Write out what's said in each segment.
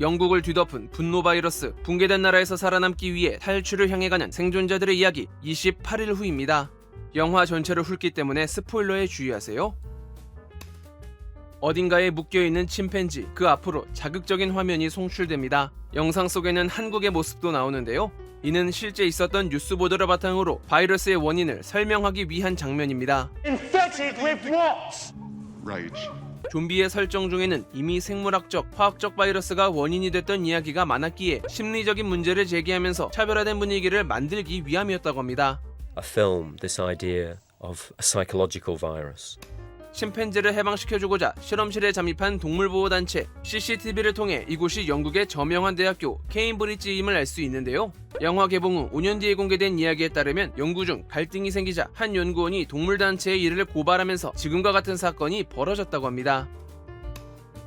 영국을 뒤덮은 분노 바이러스, 붕괴된 나라에서 살아남기 위해 탈출을 향해 가는 생존자들의 이야기 28일 후입니다. 영화 전체를 훑기 때문에 스포일러에 주의하세요. 어딘가에 묶여있는 침팬지, 그 앞으로 자극적인 화면이 송출됩니다. 영상 속에는 한국의 모습도 나오는데요. 이는 실제 있었던 뉴스 보도를 바탕으로 바이러스의 원인을 설명하기 위한 장면입니다. Infected with what? Rage. 좀비의 설정 중에는 이미 생물학적, 화학적 바이러스가 원인이 됐던 이야기가 많았기에 심리적인 문제를 제기하면서 차별화된 분위기를 만들기 위함이었다고 합니다. I filmed this idea of a psychological virus. 침팬지를 해방시켜주고자 실험실에 잠입한 동물보호단체 CCTV를 통해 이곳이 영국의 저명한 대학교 케임브리지임을 알 수 있는데요. 영화 개봉 후 5년 뒤에 공개된 이야기에 따르면 연구 중 갈등이 생기자 한 연구원이 동물단체의 일을 고발하면서 지금과 같은 사건이 벌어졌다고 합니다.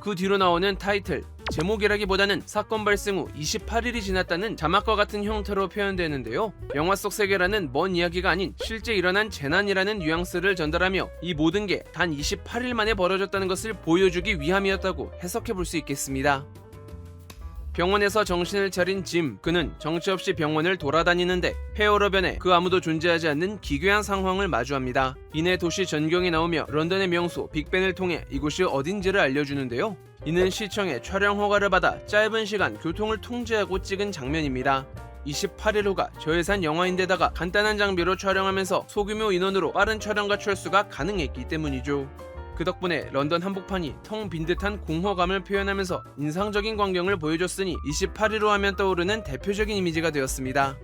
그 뒤로 나오는 타이틀 제목이라기보다는 사건 발생 후 28일이 지났다는 자막과 같은 형태로 표현되는데요. 영화 속 세계라는 먼 이야기가 아닌 실제 일어난 재난이라는 뉘앙스를 전달하며 이 모든 게 단 28일 만에 벌어졌다는 것을 보여주기 위함이었다고 해석해 볼 수 있겠습니다. 병원에서 정신을 차린 짐, 그는 정치 없이 병원을 돌아다니는데 폐허러 변에 그 아무도 존재하지 않는 기괴한 상황을 마주합니다. 이내 도시 전경이 나오며 런던의 명소 빅벤을 통해 이곳이 어딘지를 알려주는데요. 이는 시청에 촬영 허가를 받아 짧은 시간 교통을 통제하고 찍은 장면입니다. 28일 후가 저예산 영화인데다가 간단한 장비로 촬영하면서 소규모 인원으로 빠른 촬영과 철수가 가능했기 때문이죠. 그 덕분에 런던 한복판이 텅 빈 듯한 공허감을 표현하면서 인상적인 광경을 보여줬으니 28일로 하면 떠오르는 대표적인 이미지가 되었습니다.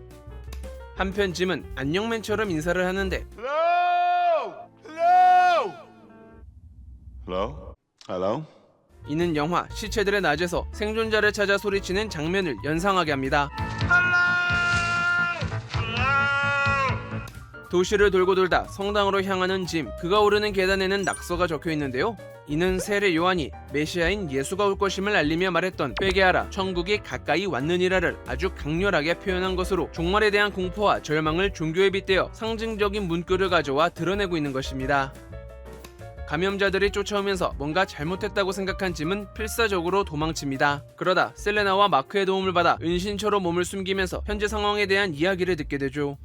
한편 짐은 안녕맨처럼 인사를 하는데 Hello? Hello? Hello? Hello? 이는 영화 시체들의 낮에서 생존자를 찾아 소리치는 장면을 연상하게 합니다. 도시를 돌고 돌다 성당으로 향하는 짐, 그가 오르는 계단에는 낙서가 적혀 있는데요. 이는 세례 요한이 메시아인 예수가 올 것임을 알리며 말했던 회개하라 천국이 가까이 왔느니라를 아주 강렬하게 표현한 것으로 종말에 대한 공포와 절망을 종교에 빗대어 상징적인 문구를 가져와 드러내고 있는 것입니다. 감염자들이 쫓아오면서 뭔가 잘못했다고 생각한 짐은 필사적으로 도망칩니다. 그러다 셀레나와 마크의 도움을 받아 은신처로 몸을 숨기면서 현재 상황에 대한 이야기를 듣게 되죠.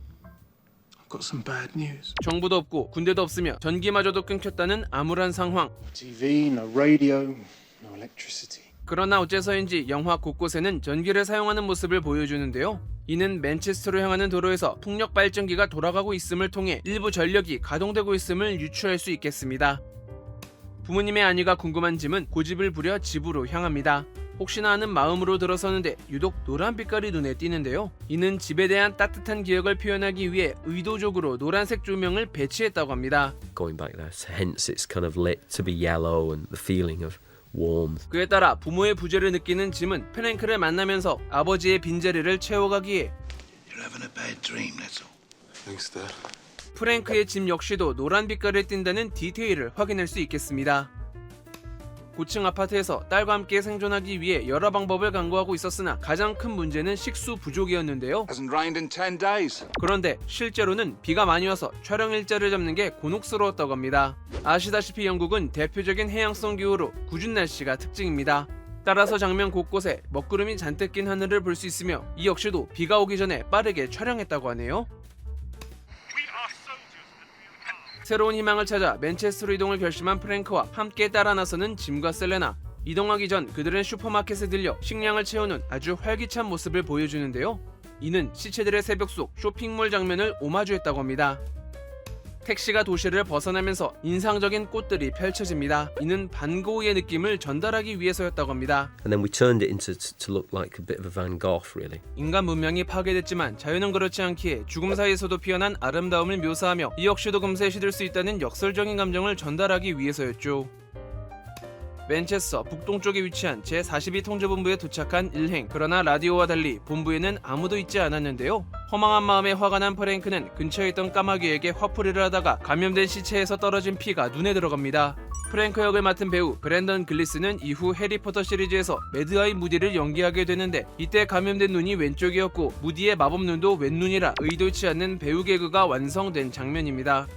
정부도 없고 군대도 없으며 전기마저도 끊겼다는 암울한 상황. TV, no radio, no electricity. 그러나 어째서인지 영화 곳곳에는 전기를 사용하는 모습을 보여주는데요. 이는 맨체스터로 향하는 도로에서 풍력 발전기가 돌아가고 있음을 통해 일부 전력이 가동되고 있음을 유추할 수 있겠습니다. 부모님의 안위가 궁금한 짐은 고집을 부려 집으로 향합니다. 혹시나 하는 마음으로 들어서는데 유독 노란 빛깔이 눈에 띄는데요. 이는 집에 대한 따뜻한 기억을 표현하기 위해 의도적으로 노란색 조명을 배치했다고 합니다. Going back there, hence it's kind of lit to be yellow and the feeling of warmth. 그에 따라 부모의 부재를 느끼는 짐은 프랭크를 만나면서 아버지의 빈자리를 채워가기에 You're having a bad dream, that's all. Thanks, Dad. 프랭크의 짐 역시도 노란 빛깔을 띈다는 디테일을 확인할 수 있겠습니다. 고층 아파트에서 딸과 함께 생존하기 위해 여러 방법을 강구하고 있었으나 가장 큰 문제는 식수 부족이었는데요. Hasn't rained in 10 days. 그런데 실제로는 비가 많이 와서 촬영 일자를 잡는 게 곤혹스러웠다고 합니다. 아시다시피 영국은 대표적인 해양성 기후로 궂은 날씨가 특징입니다. 따라서 장면 곳곳에 먹구름이 잔뜩 낀 하늘을 볼 수 있으며 이 역시도 비가 오기 전에 빠르게 촬영했다고 하네요. 새로운 희망을 찾아 맨체스터로 이동을 결심한 프랭크와 함께 따라 나서는 짐과 셀레나. 이동하기 전 그들은 슈퍼마켓에 들려 식량을 채우는 아주 활기찬 모습을 보여주는데요. 이는 시체들의 새벽 속 쇼핑몰 장면을 오마주했다고 합니다. 택시가 도시를 벗어나면서 인상적인 꽃들이 펼쳐집니다. 이는 반고흐의 느낌을 전달하기 위해서였다고 합니다. And then we turned it into to look like a bit of a Van Gogh, really. 인간 문명이 파괴됐지만 자연은 그렇지 않기에 죽음 사이에서도 피어난 아름다움을 묘사하며 이 역시도 금세 시들 수 있다는 역설적인 감정을 전달하기 위해서였죠. 맨체스터 북동쪽에 위치한 제42 통제본부에 도착한 일행. 그러나 라디오와 달리 본부에는 아무도 있지 않았는데요. 허망한 마음에 화가 난 프랭크는 근처에 있던 까마귀에게 화풀이를 하다가 감염된 시체에서 떨어진 피가 눈에 들어갑니다. 프랭크 역을 맡은 배우 브랜던 글리스는 이후 해리포터 시리즈에서 매드아이 무디를 연기하게 되는데 이때 감염된 눈이 왼쪽이었고 무디의 마법 눈도 왼눈이라 의도치 않는 배우 개그가 완성된 장면입니다.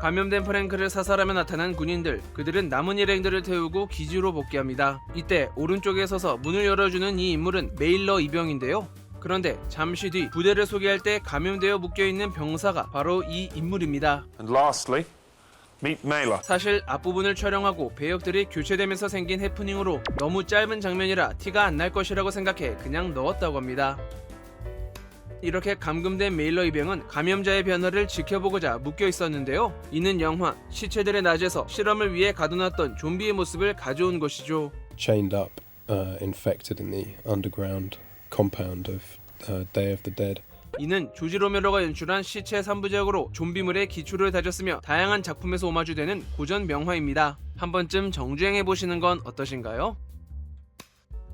감염된 프랭크를 사살하며 나타난 군인들 그들은 남은 일행들을 태우고 기지로 복귀합니다. 이때 오른쪽에 서서 문을 열어주는 이 인물은 메일러 이병인데요. 그런데 잠시 뒤 부대를 소개할 때 감염되어 묶여 있는 병사가 바로 이 인물입니다. And lastly, meet Mailer. 사실 앞부분을 촬영하고 배역들이 교체되면서 생긴 해프닝으로 너무 짧은 장면이라 티가 안 날 것이라고 생각해 그냥 넣었다고 합니다. 이렇게 감금된 메일러 이병은 감염자의 변화를 지켜보고자 묶여 있었는데요. 이는 영화 시체들의 낮에서 실험을 위해 가둬놨던 좀비의 모습을 가져온 것이죠. chained up, uh, infected in the underground compound of uh, Day of the Dead. 이는 조지 로메로가 연출한 시체 3부작으로 좀비물의 기초를 다졌으며 다양한 작품에서 오마주되는 고전 명화입니다. 한 번쯤 정주행해 보시는 건 어떠신가요?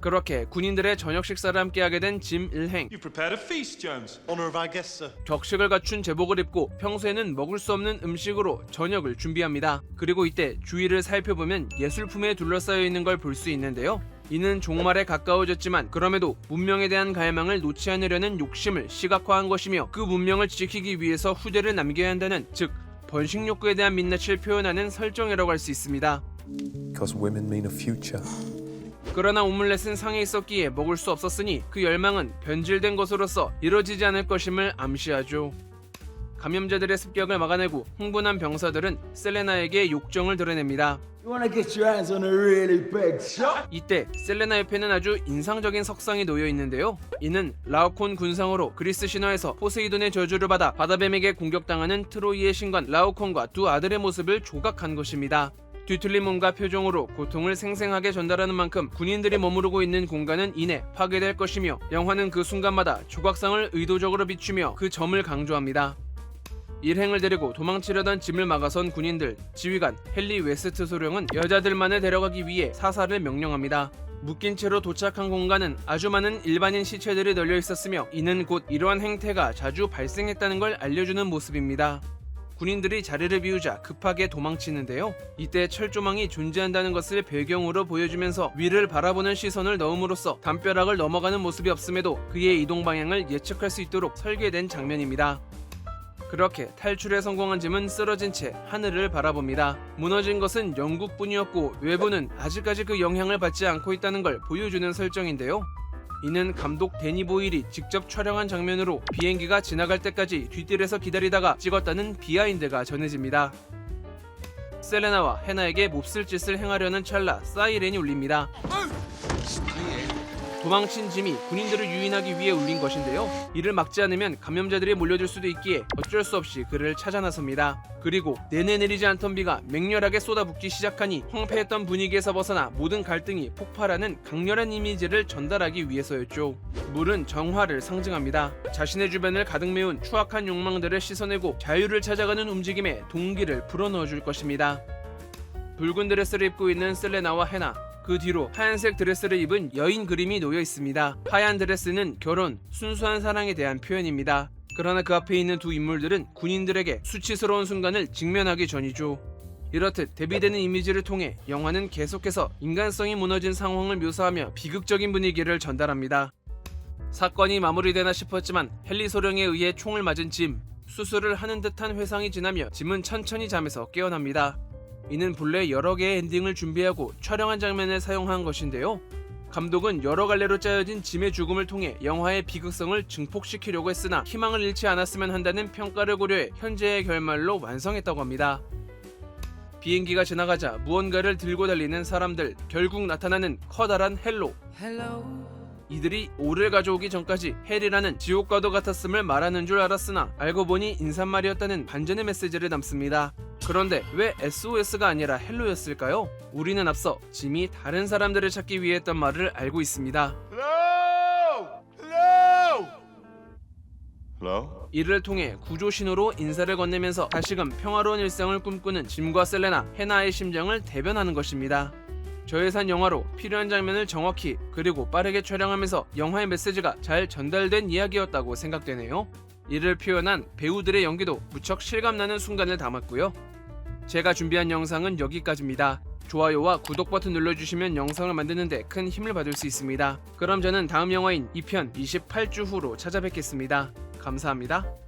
그렇게 군인들의 저녁 식사를 함께하게 된 짐 일행. You prepared a feast, Jones. Honour of our guests, sir. 격식을 갖춘 제복을 입고 평소에는 먹을 수 없는 음식으로 저녁을 준비합니다. 그리고 이때 주위를 살펴보면 예술품에 둘러싸여 있는 걸 볼 수 있는데요. 이는 종말에 가까워졌지만 그럼에도 문명에 대한 갈망을 놓지 않으려는 욕심을 시각화한 것이며 그 문명을 지키기 위해서 후대를 남겨야 한다는 즉 번식 욕구에 대한 민낯을 표현하는 설정이라고 할 수 있습니다. Because women mean a future. 그러나 오믈렛은 상해 있었기에 먹을 수 없었으니 그 열망은 변질된 것으로서 이뤄지지 않을 것임을 암시하죠. 감염자들의 습격을 막아내고 흥분한 병사들은 셀레나에게 욕정을 드러냅니다. Really? 이때 셀레나 옆에는 아주 인상적인 석상이 놓여 있는데요. 이는 라오콘 군상으로 그리스 신화에서 포세이돈의 저주를 받아 바다뱀에게 공격당하는 트로이의 신관 라오콘과 두 아들의 모습을 조각한 것입니다. 뒤틀린 몸과 표정으로 고통을 생생하게 전달하는 만큼 군인들이 머무르고 있는 공간은 이내 파괴될 것이며 영화는 그 순간마다 조각상을 의도적으로 비추며 그 점을 강조합니다. 일행을 데리고 도망치려던 짐을 막아선 군인들 지휘관 헨리 웨스트 소령은 여자들만을 데려가기 위해 사살을 명령합니다. 묶인 채로 도착한 공간은 아주 많은 일반인 시체들이 널려 있었으며 이는 곧 이러한 행태가 자주 발생했다는 걸 알려주는 모습입니다. 군인들이 자리를 비우자 급하게 도망치는데요. 이때 철조망이 존재한다는 것을 배경으로 보여주면서 위를 바라보는 시선을 넣음으로써 담벼락을 넘어가는 모습이 없음에도 그의 이동 방향을 예측할 수 있도록 설계된 장면입니다. 그렇게 탈출에 성공한 짐은 쓰러진 채 하늘을 바라봅니다. 무너진 것은 영국뿐이었고 외부는 아직까지 그 영향을 받지 않고 있다는 걸 보여주는 설정인데요. 이는 감독 데니 보일이 직접 촬영한 장면으로 비행기가 지나갈 때까지 뒷뜰에서 기다리다가 찍었다는 비하인드가 전해집니다. 셀레나와 헤나에게 몹쓸 짓을 행하려는 찰나 사이렌이 울립니다. 도망친 짐이 군인들을 유인하기 위해 울린 것인데요. 이를 막지 않으면 감염자들이 몰려들 수도 있기에 어쩔 수 없이 그를 찾아 나섭니다. 그리고 내내 내리지 않던 비가 맹렬하게 쏟아붓기 시작하니 황폐했던 분위기에서 벗어나 모든 갈등이 폭발하는 강렬한 이미지를 전달하기 위해서였죠. 물은 정화를 상징합니다. 자신의 주변을 가득 메운 추악한 욕망들을 씻어내고 자유를 찾아가는 움직임에 동기를 불어넣어 줄 것입니다. 붉은 드레스를 입고 있는 셀레나와 헤나 그 뒤로 하얀색 드레스를 입은 여인 그림이 놓여 있습니다. 하얀 드레스는 결혼, 순수한 사랑에 대한 표현입니다. 그러나 그 앞에 있는 두 인물들은 군인들에게 수치스러운 순간을 직면하기 전이죠. 이렇듯 대비되는 이미지를 통해 영화는 계속해서 인간성이 무너진 상황을 묘사하며 비극적인 분위기를 전달합니다. 사건이 마무리되나 싶었지만 헨리 소령에 의해 총을 맞은 짐, 수술을 하는 듯한 회상이 지나며 짐은 천천히 잠에서 깨어납니다. 이는 본래 여러 개의 엔딩을 준비하고 촬영한 장면을 사용한 것인데요. 감독은 여러 갈래로 짜여진 짐의 죽음을 통해 영화의 비극성을 증폭시키려고 했으나 희망을 잃지 않았으면 한다는 평가를 고려해 현재의 결말로 완성했다고 합니다. 비행기가 지나가자 무언가를 들고 달리는 사람들 결국 나타나는 커다란 헬로 이들이 오를 가져오기 전까지 헬이라는 지옥과도 같았음을 말하는 줄 알았으나 알고 보니 인사말이었다는 반전의 메시지를 담습니다. 그런데 왜 SOS가 아니라 헬로였을까요? 우리는 앞서 짐이 다른 사람들을 찾기 위해 했던 말을 알고 있습니다. Hello! Hello! Hello? 이를 통해 구조 신호로 인사를 건네면서 다시금 평화로운 일상을 꿈꾸는 짐과 셀레나, 헤나의 심정을 대변하는 것입니다. 저예산 영화로 필요한 장면을 정확히 그리고 빠르게 촬영하면서 영화의 메시지가 잘 전달된 이야기였다고 생각되네요. 이를 표현한 배우들의 연기도 무척 실감나는 순간을 담았고요. 제가 준비한 영상은 여기까지입니다. 좋아요와 구독 버튼 눌러주시면 영상을 만드는데 큰 힘을 받을 수 있습니다. 그럼 저는 다음 영화인 2편 28주 후로 찾아뵙겠습니다. 감사합니다.